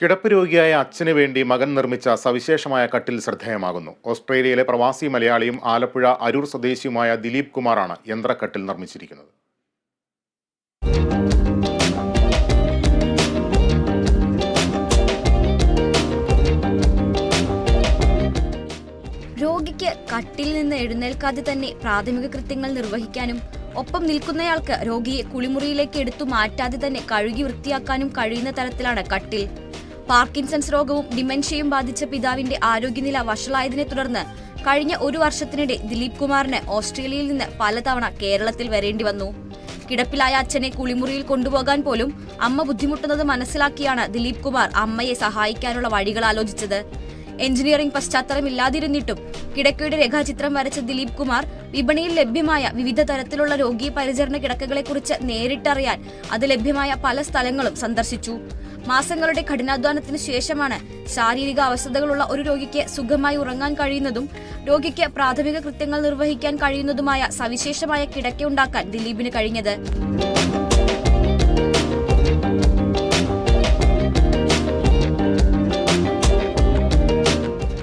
കിടപ്പ് രോഗിയായ അച്ഛന് വേണ്ടി മകൻ നിർമ്മിച്ച സവിശേഷമായ കട്ടിൽ ശ്രദ്ധേയമാകുന്നു. ഓസ്ട്രേലിയയിലെ പ്രവാസി മലയാളിയും ആലപ്പുഴ അരൂർ സ്വദേശിയുമായ ദിലീപ് കുമാറാണ് യന്ത്രക്കട്ടിൽ നിർമ്മിച്ചിരിക്കുന്നത്. രോഗിക്ക് കട്ടിൽ നിന്ന് എഴുന്നേൽക്കാതെ തന്നെ പ്രാഥമിക കൃത്യങ്ങൾ നിർവഹിക്കാനും ഒപ്പം നിൽക്കുന്നയാൾക്ക് രോഗിയെ കുളിമുറിയിലേക്ക് എടുത്തു മാറ്റാതെ തന്നെ കഴുകി വൃത്തിയാക്കാനും കഴിയുന്ന തരത്തിലാണ് കട്ടിൽ. പാർക്കിൻസൺസ് രോഗവും ഡിമെൻഷ്യയും ബാധിച്ച പിതാവിന്റെ ആരോഗ്യനില വഷളായതിനെ തുടർന്ന് കഴിഞ്ഞ ഒരു വർഷത്തിനിടെ ദിലീപ് കുമാറിന് ഓസ്ട്രേലിയയിൽ നിന്ന് പലതവണ കേരളത്തിൽ വരേണ്ടി വന്നു. കിടപ്പിലായ അച്ഛനെ കുളിമുറിയിൽ കൊണ്ടുപോകാൻ പോലും അമ്മ ബുദ്ധിമുട്ടുന്നത് മനസ്സിലാക്കിയാണ് ദിലീപ് കുമാർ അമ്മയെ സഹായിക്കാനുള്ള വഴികൾ ആലോചിച്ചത്. എഞ്ചിനീയറിംഗ് പശ്ചാത്തലം ഇല്ലാതിരുന്നിട്ടും കിടക്കയുടെ രേഖാചിത്രം വരച്ച ദിലീപ് കുമാർ വിപണിയിൽ ലഭ്യമായ വിവിധ തരത്തിലുള്ള രോഗീ പരിചരണ കിടക്കകളെക്കുറിച്ച് നേരിട്ടറിയാൻ അത് ലഭ്യമായ പല സ്ഥലങ്ങളും സന്ദർശിച്ചു. മാസങ്ങളുടെ കഠിനാധ്വാനത്തിന് ശേഷമാണ് ശാരീരിക അവസ്ഥകളുള്ള ഒരു രോഗിക്ക് സുഖമായി ഉറങ്ങാൻ കഴിയുന്നതും രോഗിക്ക് പ്രാഥമിക കൃത്യങ്ങൾ നിർവഹിക്കാൻ കഴിയുന്നതുമായ സവിശേഷമായ കിടക്കയുണ്ടാക്കാൻ ദിലീപിന് കഴിഞ്ഞത്.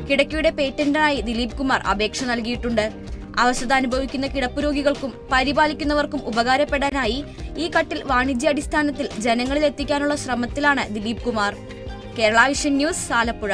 കിടക്കയുടെ പേറ്റന്റിനായി ദിലീപ് കുമാർ അപേക്ഷ നൽകിയിട്ടുണ്ട്. അവശത അനുഭവിക്കുന്ന കിടപ്പ് രോഗികൾക്കും പരിപാലിക്കുന്നവർക്കും ഉപകാരപ്പെടാനായി ഈ കട്ടിൽ വാണിജ്യാടിസ്ഥാനത്തിൽ ജനങ്ങളിൽ എത്തിക്കാനുള്ള ശ്രമത്തിലാണ് Dileep Kumar. Kerala vision news Alappuzha.